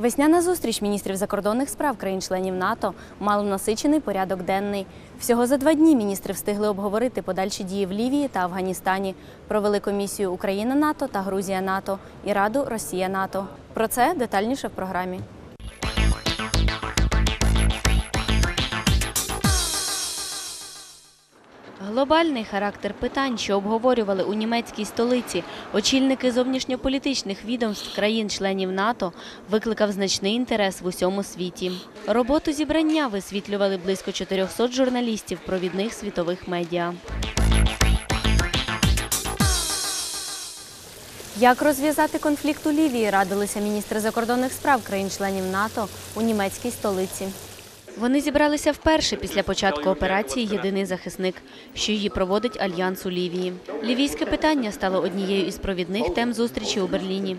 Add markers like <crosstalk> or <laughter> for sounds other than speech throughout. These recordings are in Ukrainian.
Весняна зустріч міністрів закордонних справ країн-членів НАТО мала насичений порядок денний. Всього за два дні міністри встигли обговорити подальші дії в Лівії та Афганістані, провели комісію Україна НАТО та Грузія НАТО і Раду Росія НАТО. Про це детальніше в програмі. Глобальний характер питань, що обговорювали у німецькій столиці очільники зовнішньополітичних відомств країн-членів НАТО, викликав значний інтерес в усьому світі. Роботу зібрання висвітлювали близько 400 журналістів провідних світових медіа. Як розв'язати конфлікт у Лівії, радилися міністри закордонних справ країн-членів НАТО у німецькій столиці. Вони зібралися вперше після початку операції Єдиний захисник, що її проводить альянс у Лівії. Лівійське питання стало однією із провідних тем зустрічі у Берліні.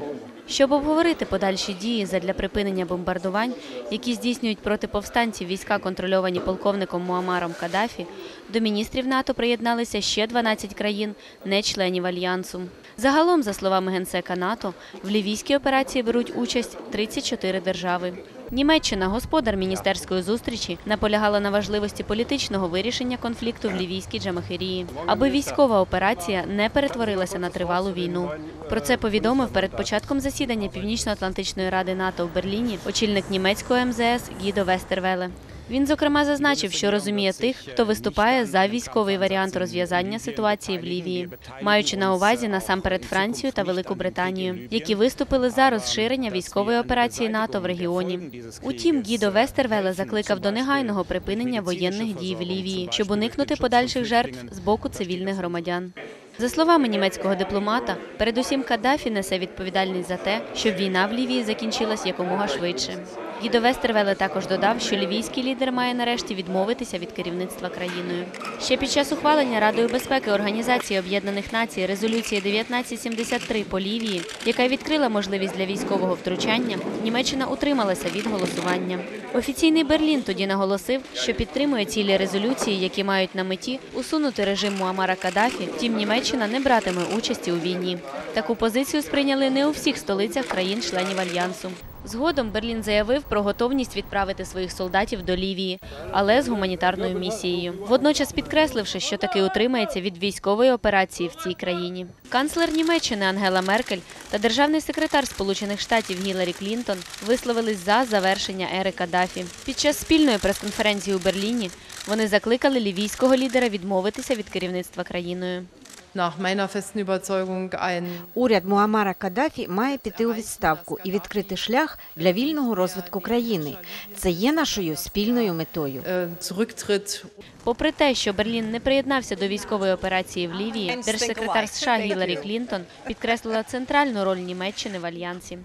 Щоб обговорити подальші дії задля припинення бомбардувань, які здійснюють проти повстанців війська, контрольовані полковником Муамаром Каддафі, до міністрів НАТО приєдналися ще 12 країн, не членів альянсу. Загалом, за словами генсека НАТО, в лівійській операції беруть участь 34 держави. Німеччина, господар міністерської зустрічі, наполягала на важливості політичного вирішення конфлікту в лівійській Джамахирії, аби військова операція не перетворилася на тривалу війну. Про це повідомив перед початком засідання Північно-Атлантичної ради НАТО в Берліні очільник німецького МЗС Гідо Вестервеле. Він зокрема зазначив, що розуміє тих, хто виступає за військовий варіант розв'язання ситуації в Лівії, маючи на увазі насамперед Францію та Велику Британію, які виступили за розширення військової операції НАТО в регіоні. Утім, Гідо Вестервеле закликав до негайного припинення воєнних дій в Лівії, щоб уникнути подальших жертв з боку цивільних громадян. За словами німецького дипломата, передусім Каддафі несе відповідальність за те, щоб війна в Лівії закінчилась якомога швидше. Гідо Вестервеле також додав, що лівійський лідер має нарешті відмовитися від керівництва країною. Ще під час ухвалення Радою безпеки Організації Об'єднаних Націй резолюції 1973 по Лівії, яка відкрила можливість для військового втручання, Німеччина утрималася від голосування. Офіційний Берлін тоді наголосив, що підтримує цілі резолюції, які мають на меті усунути режим Муамара Каддафі. Втім, Німеччина не братиме участі у війні. Таку позицію сприйняли не у всіх столицях країн-членів альянсу. Згодом Берлін заявив про готовність відправити своїх солдатів до Лівії, але з гуманітарною місією. Водночас підкресливши, що таки утримається від військової операції в цій країні. Канцлер Німеччини Ангела Меркель та державний секретар Сполучених Штатів Гіларі Клінтон висловились за завершення ери Каддафі. Під час спільної прес-конференції у Берліні вони закликали лівійського лідера відмовитися від керівництва країною. Nach meiner festen Überzeugung ein Уряд Муамара Каддафі має піти у відставку і відкрити шлях для вільного розвитку країни. Це є нашою спільною метою. Zurücktritt Попри те, що Берлін не приєднався до військової операції в Лівії, держсекретар США Гіларі Клінтон підкреслила центральну роль Німеччини в альянсі.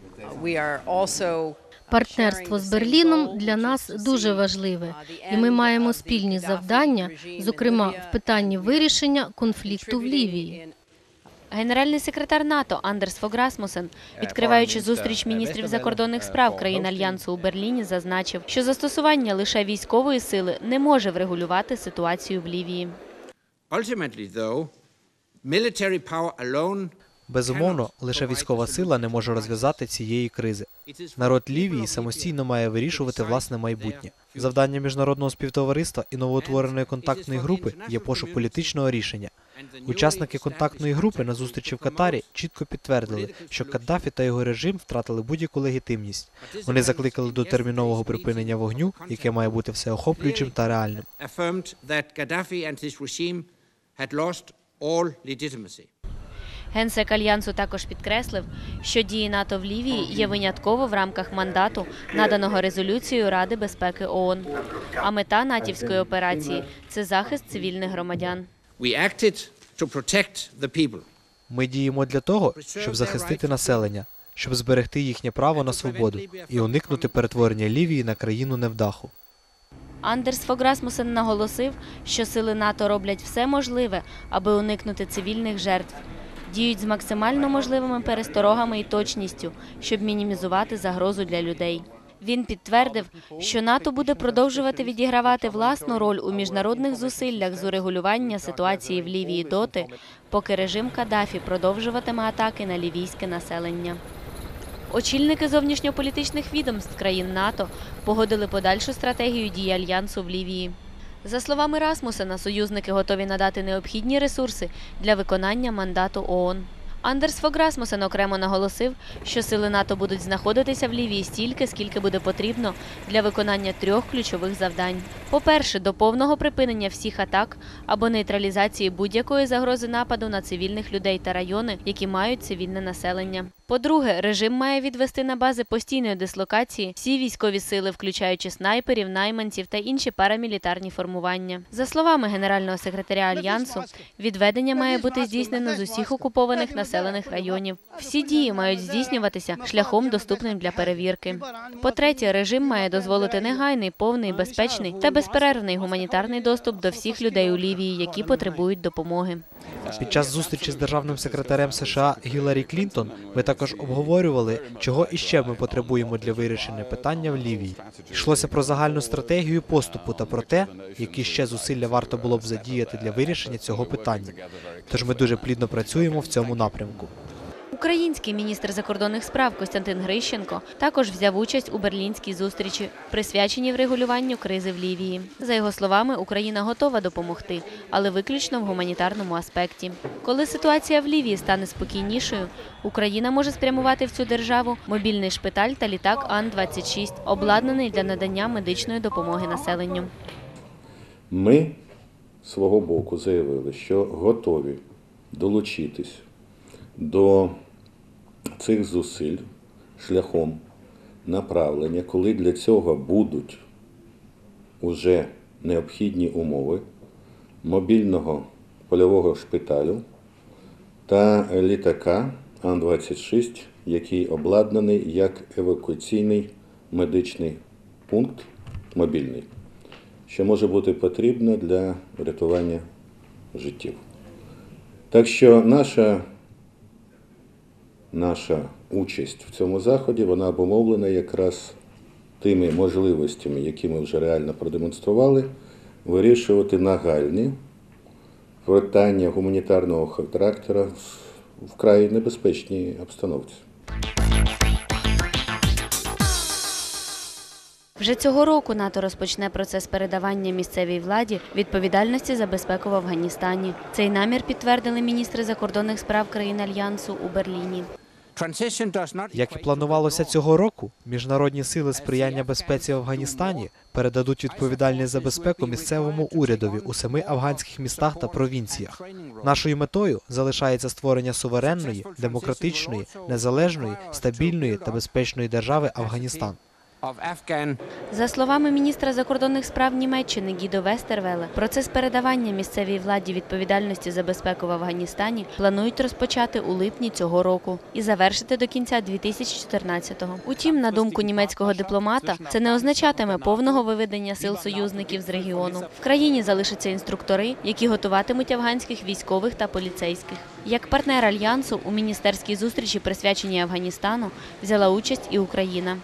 We are also Партнерство з Берліном для нас дуже важливе, і ми маємо спільні завдання, зокрема в питанні вирішення конфлікту в Лівії. Генеральний секретар НАТО Андерс Фог Расмусен, відкриваючи зустріч міністрів закордонних справ країн альянсу у Берліні, зазначив, що застосування лише військової сили не може врегулювати ситуацію в Лівії. Безумовно, лише військова сила не може розв'язати цієї кризи. Народ Лівії самостійно має вирішувати власне майбутнє. Завдання міжнародного співтовариства і новоутвореної контактної групи є пошук політичного рішення. Учасники контактної групи на зустрічі в Катарі чітко підтвердили, що Каддафі та його режим втратили будь-яку легітимність. Вони закликали до термінового припинення вогню, яке має бути всеохоплюючим та реальним. Генсек альянсу також підкреслив, що дії НАТО в Лівії є винятково в рамках мандату, наданого резолюцією Ради безпеки ООН. А мета натівської операції це захист цивільних громадян. Ми діємо для того, щоб захистити населення, щоб зберегти їхнє право на свободу і уникнути перетворення Лівії на країну невдаху. Андерс Фог Расмусен наголосив, що сили НАТО роблять все можливе, аби уникнути цивільних жертв. Діють з максимально можливими пересторогами і точністю, щоб мінімізувати загрозу для людей. Він підтвердив, що НАТО буде продовжувати відігравати власну роль у міжнародних зусиллях з урегулювання ситуації в Лівії доти, поки режим Каддафі продовжуватиме атаки на лівійське населення. Очільники зовнішньополітичних відомств країн НАТО погодили подальшу стратегію дій альянсу в Лівії. За словами Расмусена, союзники готові надати необхідні ресурси для виконання мандату ООН. Андерс Фог Расмусен окремо наголосив, що сили НАТО будуть знаходитися в Лівії стільки, скільки буде потрібно для виконання трьох ключових завдань. По-перше, до повного припинення всіх атак або нейтралізації будь-якої загрози нападу на цивільних людей та райони, які мають цивільне населення. По-друге, режим має відвести на бази постійної дислокації всі військові сили, включаючи снайперів, найманців та інші парамілітарні формування. За словами генерального секретаря альянсу, відведення має бути здійснено з усіх окупованих населених районів. Всі дії мають здійснюватися шляхом доступним для перевірки. По-третє, режим має дозволити негайний, повний, безпечний та безперервний гуманітарний доступ до всіх людей у Лівії, які потребують допомоги. Під час зустрічі з державним секретарем США Гіларі Клінтон ми також обговорювали, чого іще ми потребуємо для вирішення питання в Лівії. Йшлося про загальну стратегію поступу та про те, які ще зусилля варто було б задіяти для вирішення цього питання. Тож ми дуже плідно працюємо в цьому напрямку. Український міністр закордонних справ Костянтин Грищенко також взяв участь у берлінській зустрічі, присвяченій врегулюванню кризи в Лівії. За його словами, Україна готова допомогти, але виключно в гуманітарному аспекті. Коли ситуація в Лівії стане спокійнішою, Україна може спрямувати в цю державу мобільний шпиталь та літак Ан-26, обладнаний для надання медичної допомоги населенню. Ми свого боку заявили, що готові долучитись до цих зусиль шляхом направлення, коли для цього будуть уже необхідні умови мобільного польового шпиталю та літака Ан-26, який обладнаний як евакуаційний медичний пункт мобільний що може бути потрібно для врятування життів. Так що наша, наша участь в цьому заході вона обумовлена якраз тими можливостями, які ми вже реально продемонстрували, вирішувати нагальні питання гуманітарного характеру в вкрай небезпечній обстановці. Вже цього року НАТО розпочне процес передавання місцевій владі відповідальності за безпеку в Афганістані. Цей намір підтвердили міністри закордонних справ країн альянсу у Берліні. Як і планувалося цього року, міжнародні сили сприяння безпеці в Афганістані передадуть відповідальність за безпеку місцевому урядові у семи афганських містах та провінціях. Нашою метою залишається створення суверенної, демократичної, незалежної, стабільної та безпечної держави Афганістан. За словами міністра закордонних справ Німеччини Гідо Вестервеле, процес передавання місцевій владі відповідальності за безпеку в Афганістані планують розпочати у липні цього року і завершити до кінця 2014-го. Утім, на думку німецького дипломата, це не означатиме повного виведення сил союзників з регіону. В країні залишаться інструктори, які готуватимуть афганських військових та поліцейських. Як партнер альянсу у міністерській зустрічі, присвяченій Афганістану, взяла участь і Україна.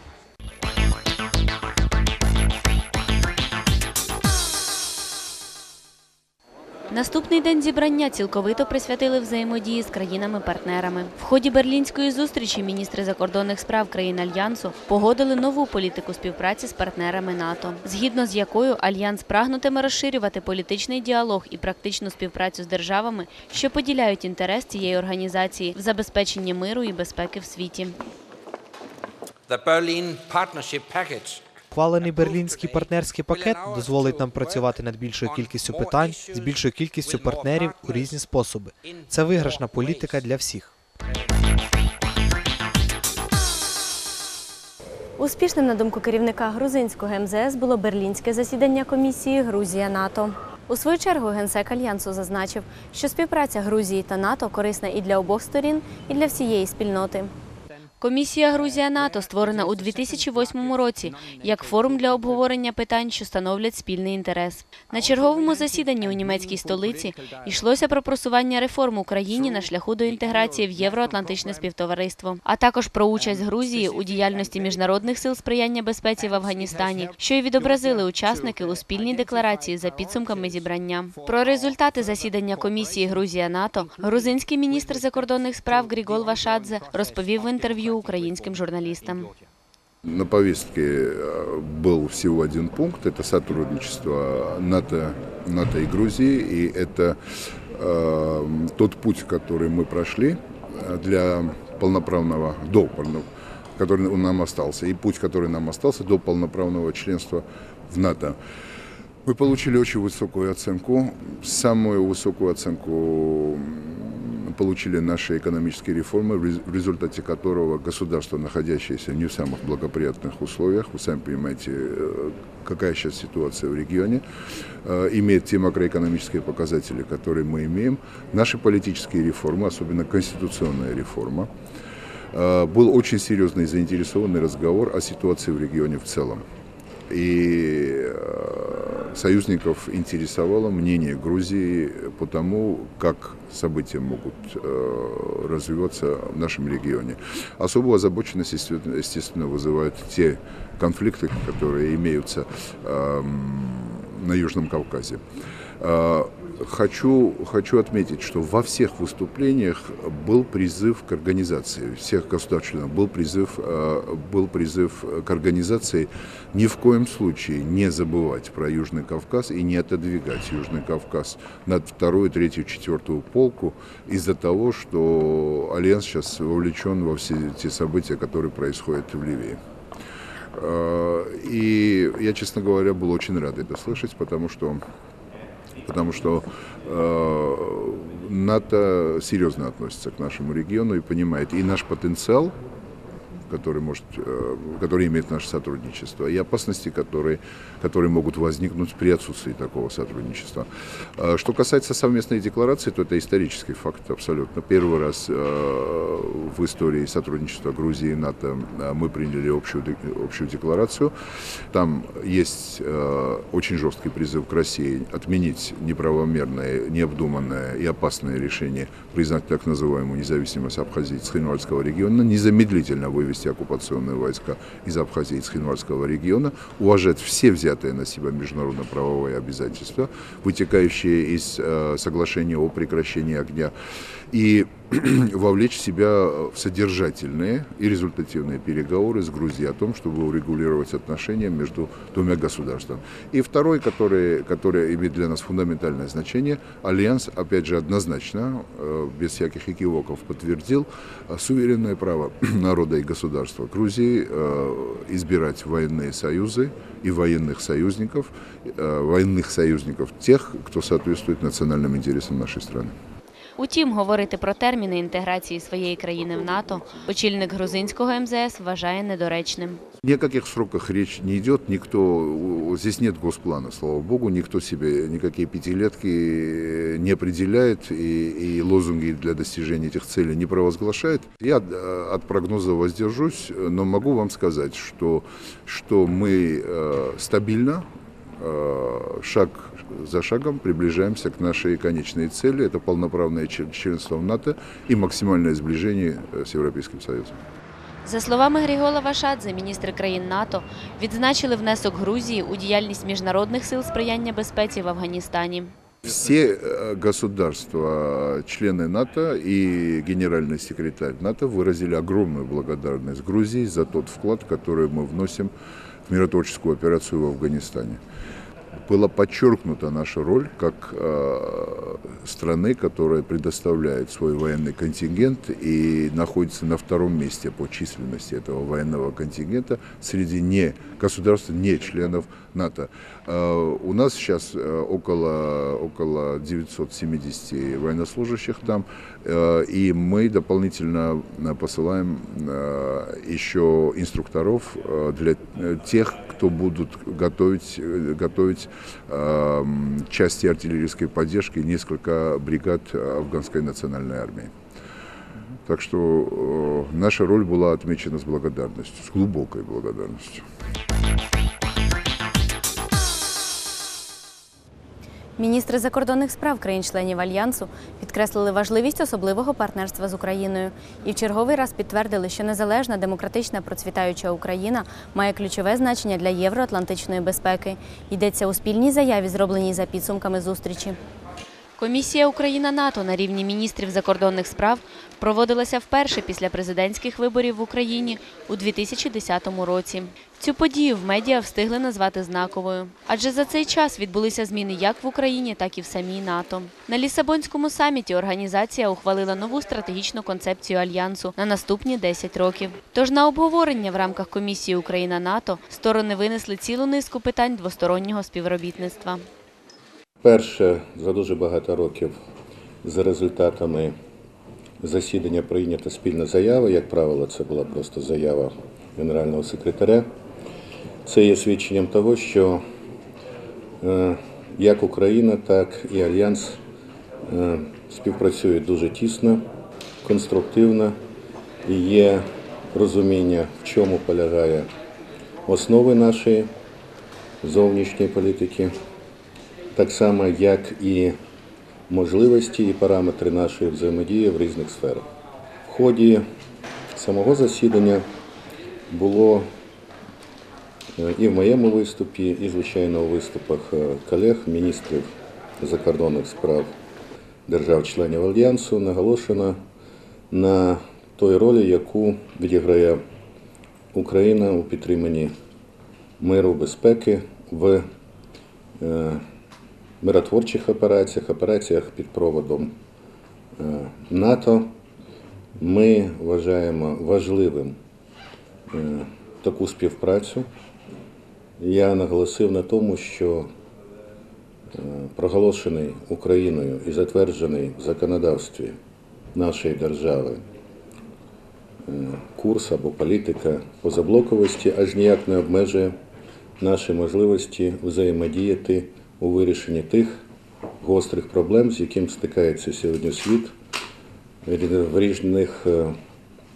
Наступний день зібрання цілковито присвятили взаємодії з країнами-партнерами. В ході берлінської зустрічі міністри закордонних справ країн альянсу погодили нову політику співпраці з партнерами НАТО, згідно з якою альянс прагнутиме розширювати політичний діалог і практичну співпрацю з державами, що поділяють інтерес цієї організації в забезпеченні миру і безпеки в світі. the Berlin Partnership Package Ухвалений берлінський партнерський пакет дозволить нам працювати над більшою кількістю питань з більшою кількістю партнерів у різні способи. Це виграшна політика для всіх. Успішним, на думку керівника грузинського МЗС, було берлінське засідання комісії Грузія НАТО. У свою чергу генсек альянсу зазначив, що співпраця Грузії та НАТО корисна і для обох сторін, і для всієї спільноти. Комісія Грузія НАТО створена у 2008 році як форум для обговорення питань, що становлять спільний інтерес. На черговому засіданні у німецькій столиці йшлося про просування реформ у країні на шляху до інтеграції в євроатлантичне співтовариство, а також про участь Грузії у діяльності міжнародних сил сприяння безпеці в Афганістані, що й відобразили учасники у спільній декларації за підсумками зібрання. Про результати засідання комісії Грузія НАТО грузинський міністр закордонних справ Грігол Вашадзе розповів в інтерв'ю інтерв'ю українським журналістам. На повестке э, был всего один пункт – это сотрудничество НАТО, НАТО и Грузии. И это э, тот путь, который мы прошли э, для полноправного, до полно- который нам остался, и путь, который нам остался до полноправного членства в НАТО. Мы получили очень высокую оценку. Самую высокую оценку м, получили наши экономические реформы, в рез- в результате которого государство, находящееся не в самых благоприятных условиях, вы сами понимаете, э, какая сейчас ситуация в регионе, э, имеет те макроэкономические показатели, которые мы имеем. Наши политические реформы, особенно конституционная реформа, э, был очень серьезный заинтересованный разговор о ситуации в регионе в целом. И союзников интересовало мнение Грузии по тому, как события могут э, развиваться в нашем регионе. Особую озабоченность, естественно, естественно, вызывают те конфликты, которые имеются эм, на Южном Кавказе. Хочу, хочу отметить, что во всех выступлениях был призыв к организации, всех государств-членов был призыв, э, был призыв к организации ни в коем случае не забывать про Южный Кавказ и не отодвигать Южный Кавказ над вторую, третью, четвертую полку из-за того, что Альянс сейчас вовлечен во все те события, которые происходят в Ливии. Э, И я, честно говоря, был очень рад это слышать, потому что потому что э, НАТО серьезно относится к нашему региону и понимает и наш потенциал, который, может, э, который имеет наше сотрудничество, и опасности, которые, которые могут возникнуть при отсутствии такого сотрудничества. Э, Что касается совместной декларации, то это исторический факт абсолютно. Первый раз э, в истории сотрудничества Грузии и НАТО мы приняли общую, общую декларацию. Там есть очень жесткий призыв к России отменить неправомерное, необдуманное и опасное решение признать так называемую независимость Абхазии и региона, незамедлительно вывести оккупационные войска из Абхазии и Цхинвальского региона, уважать все взятые на себя международно-правовые обязательства, вытекающие из э, соглашения о прекращении огня, и <clears throat> вовлечь себя в содержательные и результативные переговоры с Грузией о том, чтобы урегулировать отношения между двумя государствами. И второй, который, который имеет для нас фундаментальное значение, Альянс, опять же, однозначно, э, без всяких экивоков, подтвердил э, суверенное право <clears throat> народа и государства Грузии э, избирать военные союзы и военных союзников, военных союзников тех, кто соответствует национальным интересам нашей страны. Утім, говорити про терміни інтеграції своєї країни в НАТО очільник грузинського МЗС вважає недоречним. Ни о каких сроках речь не идет, никто, у- здесь нет госплана, слава богу, никто себе никакие пятилетки не определяет и, и лозунги для достижения этих целей не провозглашает. Я э, от прогноза воздержусь, но могу вам сказать, что, что мы э, стабильно, э, шаг за шагом приближаемся к нашей конечной цели. Это полноправное член- членство в НАТО и максимальное сближение э, с Европейским Союзом. За словами Грігола Вашадзе, міністри країн НАТО відзначили внесок Грузії у діяльність міжнародних сил сприяння безпеці в Афганістані. Все э, государства, члены НАТО и генеральный секретарь НАТО выразили огромную благодарность Грузии за тот вклад, который мы вносим в миротворческую операцию в Афганистане. Была подчеркнута наша роль как э, страны, которая предоставляет свой военный контингент и находится на втором месте по численности этого военного контингента среди не государств, не членов НАТО. Э, у нас сейчас э, около, около 970 военнослужащих там, э, и мы дополнительно э, посылаем еще инструкторов для тех, кто будут готовить, готовить части артиллерийской поддержки, несколько бригад афганской национальной армии. Так что наша роль была отмечена с благодарностью, с глубокой благодарностью. Міністри закордонних справ країн-членів альянсу підкреслили важливість особливого партнерства з Україною і в черговий раз підтвердили, що незалежна, демократична, процвітаюча Україна має ключове значення для євроатлантичної безпеки. Йдеться у спільній заяві, зробленій за підсумками зустрічі. Комісія Україна-НАТО на рівні міністрів закордонних справ проводилася вперше після президентських виборів в Україні у 2010 році. Цю подію в медіа встигли назвати знаковою, адже за цей час відбулися зміни як в Україні, так і в самій НАТО. На Лісабонському саміті організація ухвалила нову стратегічну концепцію альянсу на наступні 10 років. Тож на обговорення в рамках комісії Україна-НАТО сторони винесли цілу низку питань двостороннього співробітництва. Перше за дуже багато років за результатами засідання прийнята спільна заява. Як правило, це була просто заява генерального секретаря. Це є свідченням того, що е, як Україна, так і Альянс е, співпрацюють дуже тісно, конструктивно і є розуміння, в чому полягає основи нашої зовнішньої політики так само, як і можливості і параметри нашої взаємодії в різних сферах. В ході самого засідання було і в моєму виступі, і, звичайно, у виступах е, колег, міністрів закордонних справ держав-членів Альянсу наголошено на той ролі, яку відіграє Україна у підтриманні миру, безпеки в е, миротворчих операціях, операціях під проводом е, НАТО. Ми вважаємо важливим таку співпрацю. Я наголосив на тому, що е, проголошений Україною і затверджений в законодавстві нашої держави е, курс або політика позаблоковості аж ніяк не обмежує наші можливості взаємодіяти у вирішенні тих гострих проблем, з яким стикається сьогодні світ в різних е,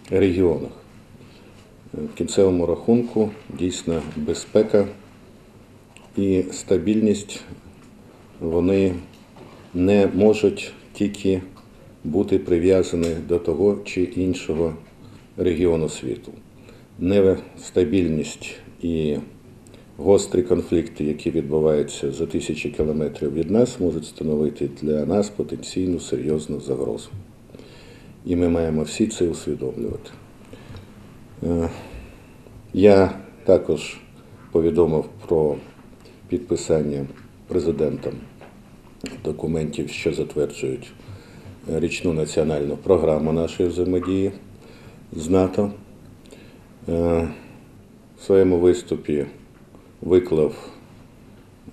регіонах. Е, В кінцевому рахунку дійсно безпека і стабільність вони не можуть тільки бути прив'язані до того чи іншого регіону світу. Нестабільність і гострі конфлікти, які відбуваються за тисячі кілометрів від нас, можуть становити для нас потенційну серйозну загрозу. І ми маємо всі це усвідомлювати. Е, Я також повідомив про підписання президентом документів, що затверджують річну національну програму нашої взаємодії з НАТО. Е, В своєму виступі виклав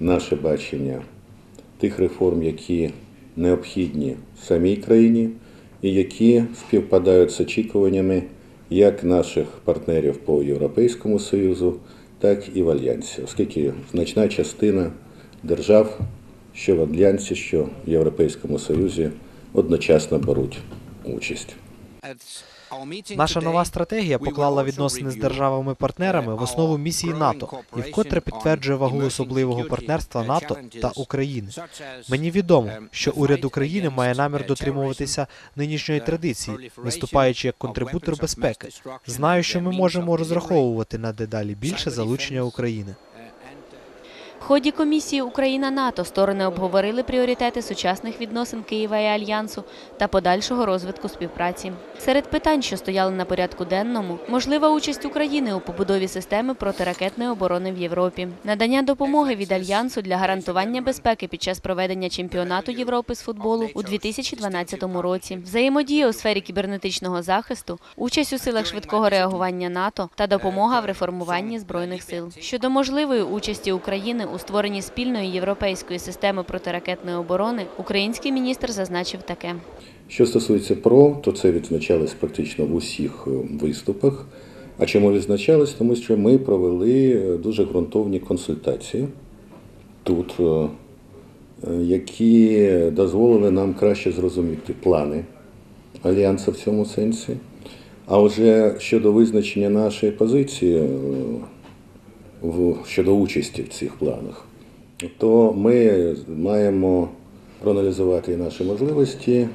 наше бачення тих реформ, які необхідні самій країні і які співпадають з очікуваннями як наших партнерів по Європейському Союзу, так і в Альянсі, оскільки значна частина держав, що в Альянсі, що в Європейському Союзі, одночасно беруть участь. Наша нова стратегія поклала відносини з державами-партнерами в основу місії НАТО і вкотре підтверджує вагу особливого партнерства НАТО та України. Мені відомо, що уряд України має намір дотримуватися нинішньої традиції, виступаючи як контрибутор безпеки. Знаю, що ми можемо розраховувати на дедалі більше залучення України. В ході комісії Україна-НАТО сторони обговорили пріоритети сучасних відносин Києва і Альянсу та подальшого розвитку співпраці. Серед питань, що стояли на порядку денному, можлива участь України у побудові системи протиракетної оборони в Європі, надання допомоги від Альянсу для гарантування безпеки під час проведення чемпіонату Європи з футболу у 2012 році, взаємодія у сфері кібернетичного захисту, участь у силах швидкого реагування НАТО та допомога в реформуванні збройних сил. Щодо можливої участі України у створенні спільної європейської системи протиракетної оборони, український міністр зазначив таке. Що стосується ПРО, то це відзначалось практично в усіх е, виступах. А чому відзначалось? Тому що ми провели е, дуже ґрунтовні консультації тут, е, які дозволили нам краще зрозуміти плани Альянсу в цьому сенсі. А вже щодо визначення нашої позиції в- щодо участі в цих планах, то ми маємо проаналізувати і наші можливості,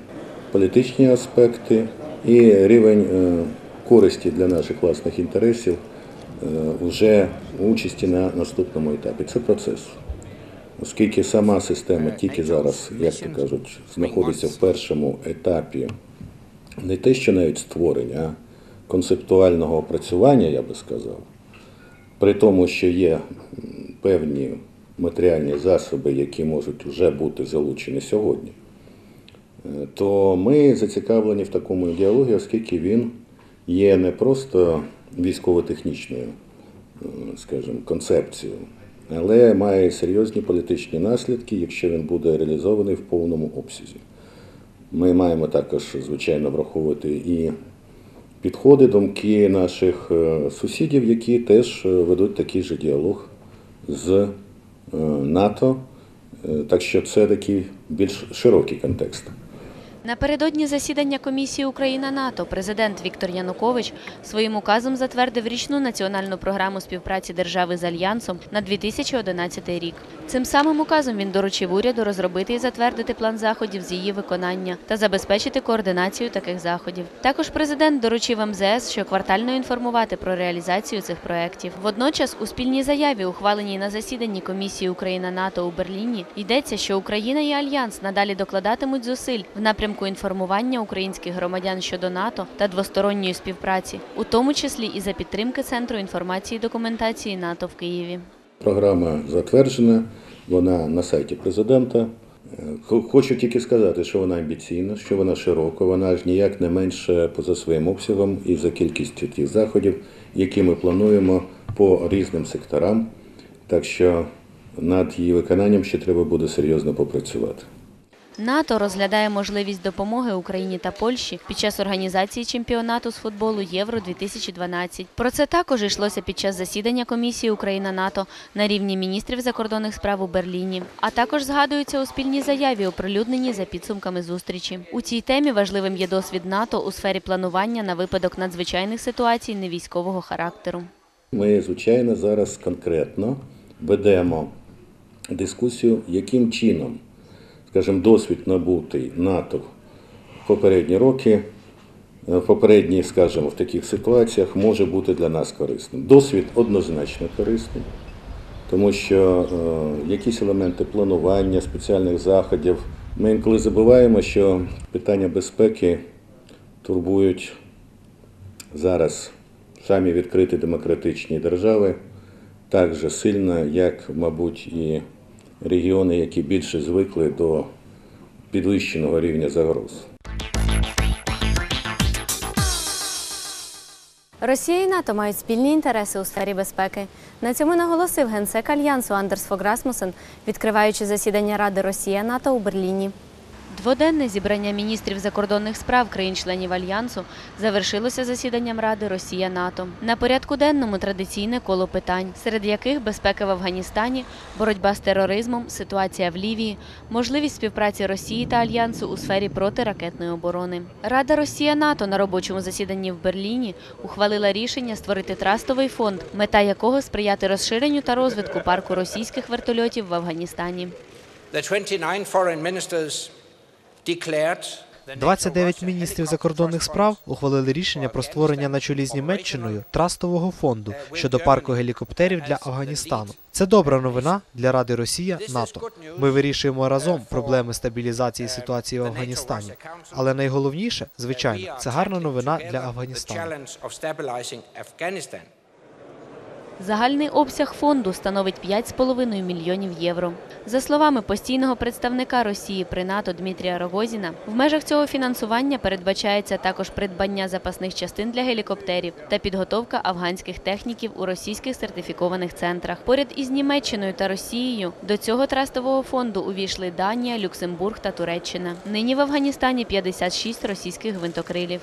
політичні аспекти і рівень е, користі для наших власних інтересів е, вже участі на наступному етапі. Це процес. оскільки сама система тільки зараз, як то кажуть, знаходиться в першому етапі не те, що навіть створення, а концептуального опрацювання, я би сказав, при тому, що є певні матеріальні засоби, які можуть вже бути залучені сьогодні, е, то ми зацікавлені в такому діалогі, оскільки він є не просто військово-технічною, е, скажімо, концепцією, але має серйозні політичні наслідки, якщо він буде реалізований в повному обсязі. Ми маємо також, звичайно, враховувати і підходи, думки наших е, сусідів, які теж е, ведуть такий же діалог з е, НАТО. Так що це такий більш широкий контекст. Напередодні засідання комісії Україна НАТО президент Віктор Янукович своїм указом затвердив річну національну програму співпраці держави з альянсом на 2011 рік. Цим самим указом він доручив уряду розробити і затвердити план заходів з її виконання та забезпечити координацію таких заходів. Також президент доручив МЗС щоквартально інформувати про реалізацію цих проєктів. Водночас у спільній заяві, ухваленій на засіданні комісії Україна НАТО у Берліні, йдеться, що Україна і альянс надалі докладатимуть зусиль в напрямку інформування українських громадян щодо НАТО та двосторонньої співпраці, у тому числі і за підтримки Центру інформації і документації НАТО в Києві. Програма затверджена, вона на сайті президента. Е, Хочу тільки сказати, що вона амбіційна, що вона широка, вона ж ніяк не менше поза своїм обсягом і за кількістю тих заходів, які ми плануємо по різним секторам. Так що над її виконанням ще треба буде серйозно попрацювати. НАТО розглядає можливість допомоги Україні та Польщі під час організації чемпіонату з футболу Євро 2012. Про це також йшлося під час засідання комісії Україна НАТО на рівні міністрів закордонних справ у Берліні. А також згадується у спільній заяві, оприлюдненій за підсумками зустрічі. У цій темі важливим є досвід НАТО у сфері планування на випадок надзвичайних ситуацій невійськового характеру. Ми, звичайно, зараз конкретно ведемо дискусію, яким чином, скажімо, досвід набутий НАТО в попередні роки, е, в попередні, скажімо, в таких ситуаціях може бути для нас корисним. Досвід однозначно корисний, тому що е, якісь елементи планування, спеціальних заходів. Ми інколи забуваємо, що питання безпеки турбують зараз самі відкриті демократичні держави так же сильно, як, мабуть, і регіони, які більше звикли до підвищеного рівня загроз. Росія і НАТО мають спільні інтереси у сфері безпеки. На цьому наголосив генсек альянсу Андерс Фограсмусен, відкриваючи засідання Ради Росія НАТО у Берліні. Дводенне зібрання міністрів закордонних справ країн-членів альянсу завершилося засіданням Ради Росія НАТО. На порядку денному традиційне коло питань, серед яких безпека в Афганістані, боротьба з тероризмом, ситуація в Лівії, можливість співпраці Росії та альянсу у сфері протиракетної оборони. Рада Росія НАТО на робочому засіданні в Берліні ухвалила рішення створити трастовий фонд, мета якого сприяти розширенню та розвитку парку російських вертольотів в Афганістані. The 29 foreign ministers 29 міністрів закордонних справ ухвалили рішення про створення на чолі з Німеччиною трастового фонду щодо парку гелікоптерів для Афганістану. Це добра новина для Ради Росія НАТО. Ми вирішуємо разом проблеми стабілізації ситуації в Афганістані. Але найголовніше, звичайно, це гарна новина для Афганістану. Загальний обсяг фонду становить 5,5 мільйонів євро. За словами постійного представника Росії при НАТО Дмитрія Рогозіна, в межах цього фінансування передбачається також придбання запасних частин для гелікоптерів та підготовка афганських техніків у російських сертифікованих центрах. Поряд із Німеччиною та Росією до цього трастового фонду увійшли Данія, Люксембург та Туреччина. Нині в Афганістані 56 російських гвинтокрилів.